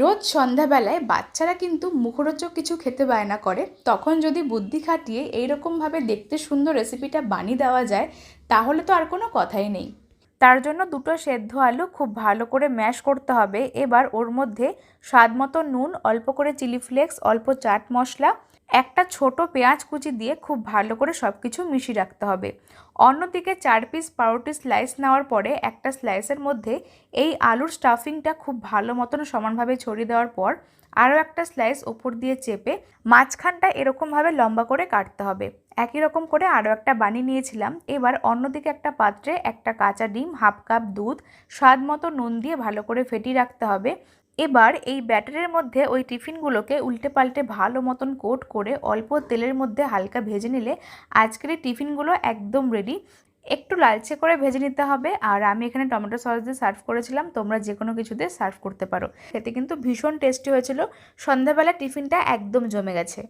রোজ সন্ধ্যাবেলায় বাচ্চারা কিন্তু মুখরোচক কিছু খেতে বায়না করে, তখন যদি বুদ্ধি খাটিয়ে এইরকমভাবে দেখতে সুন্দর রেসিপিটা বানিয়ে দেওয়া যায়, তাহলে তো আর কোনো কথাই নেই। তার জন্য দুটো সেদ্ধ আলু খুব ভালো করে ম্যাশ করতে হবে। এবার ওর মধ্যে স্বাদ মতো নুন, অল্প করে চিলি ফ্লেক্স অল্প চাট মশলা একটা ছোট পেঁয়াজ কুচি দিয়ে খুব ভালো করে সব কিছু মিশিয়ে রাখতে হবে। অন্যদিকে চার পিস পাউরুটি স্লাইস নেওয়ার পরে একটা স্লাইসের মধ্যে এই আলুর স্টাফিংটা খুব ভালো মতন সমানভাবে ছড়িয়ে দেওয়ার পর আরও একটা স্লাইস ওপর দিয়ে চেপে মাঝখানটা এরকমভাবে লম্বা করে কাটতে হবে। একই রকম করে আরও একটা বানিয়ে নিয়েছিলাম। এবার অন্যদিকে একটা পাত্রে একটা কাঁচা ডিম, হাফ কাপ দুধ, স্বাদ মতো নুন দিয়ে ভালো করে ফেটিয়ে রাখতে হবে। এবার এই ব্যাটারের মধ্যে ওই টিফিনগুলোকে উল্টে পাল্টে ভালো মতন কোট করে অল্প তেলের মধ্যে হালকা ভেজে নিলে আজকের এই টিফিনগুলো একদম রেডি একটু লালচে করে ভেজে নিতে হবে। আর আমি এখানে টমেটো সস দিয়ে সার্ভ করেছিলাম। তোমরা যে কোনো কিছু দিয়ে সার্ভ করতে পারো। খেতে কিন্তু ভীষণ টেস্টি হয়েছিল। সন্ধ্যাবেলা টিফিনটা একদম জমে গেছে।